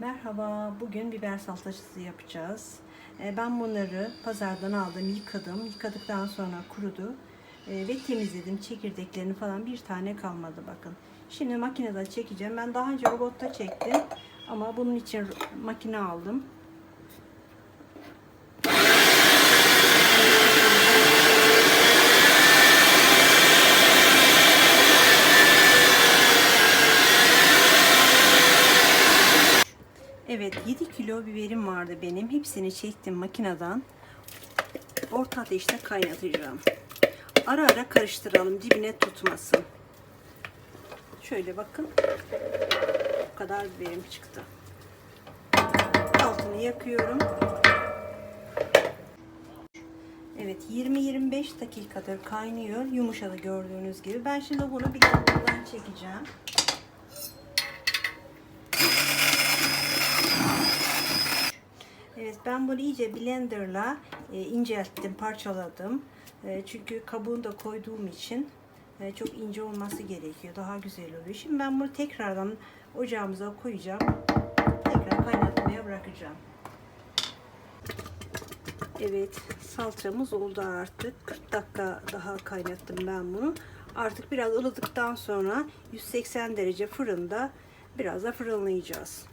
Merhaba, bugün biber salçası yapacağız. Ee, Ben bunları pazardan aldım, yıkadım. Yıkadıktan sonra kurudu Ee, ve temizledim. Çekirdeklerini falan bir tane kalmadı bakın. Şimdi makinede çekeceğim. Ben daha önce robotta çektim ama bunun için makine aldım. Evet 7 kilo biberim vardı benim. Hepsini çektim makineden. Orta ateşte kaynatacağım. Ara ara karıştıralım dibine tutmasın. Şöyle bakın. Bu kadar biberim çıktı. Altını yakıyorum. Evet 20-25 dakikadır kaynıyor. Yumuşadı gördüğünüz gibi. Ben şimdi bunu bir blenderdan çekeceğim. Evet ben bunu iyice blenderla e, incelttim, parçaladım. E, çünkü kabuğunu da koyduğum için e, çok ince olması gerekiyor. Daha güzel oluyor. Şimdi ben bunu tekrardan ocağımıza koyacağım. Tekrar kaynatmaya bırakacağım. Evet salçamız oldu artık. 40 dakika daha kaynattım ben bunu. Artık biraz ılıdıktan sonra 180 derece fırında biraz da fırınlayacağız.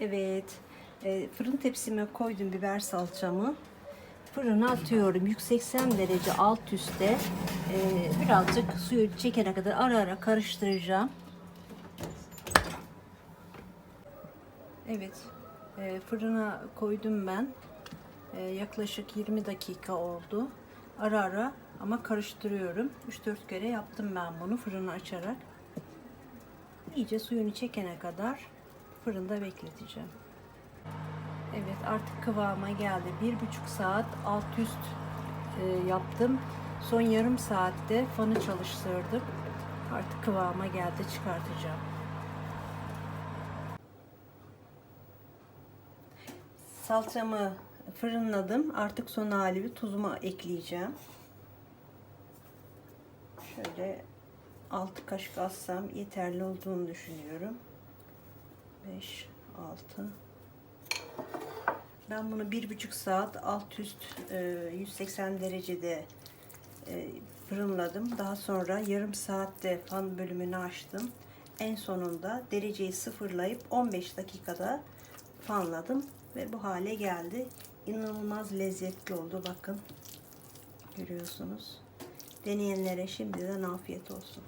Evet. E, fırın tepsime koydum biber salçamı. Fırına atıyorum. 180 derece alt üstte. E, birazcık suyu çekene kadar ara ara karıştıracağım. Evet. e, fırına koydum ben. Yaklaşık 20 dakika oldu. Ara ara ama karıştırıyorum. 3-4 kere yaptım ben bunu fırını açarak. İyice suyunu çekene kadar fırında bekleteceğim. Evet artık kıvama geldi. Bir buçuk saat alt üst e, yaptım. Son yarım saatte fanı çalıştırdım. Artık kıvama geldi çıkartacağım. Salçamı fırınladım. Artık son hali bir tuzumu ekleyeceğim. Şöyle 6 kaşık assam yeterli olduğunu düşünüyorum. 5 6 Ben bunu bir buçuk saat alt üst e, 180 derecede e, fırınladım. Daha sonra yarım saatte fan bölümünü açtım. En sonunda dereceyi sıfırlayıp 15 dakikada fanladım ve bu hale geldi. İnanılmaz lezzetli oldu bakın. Görüyorsunuz. Deneyenlere şimdiden afiyet olsun.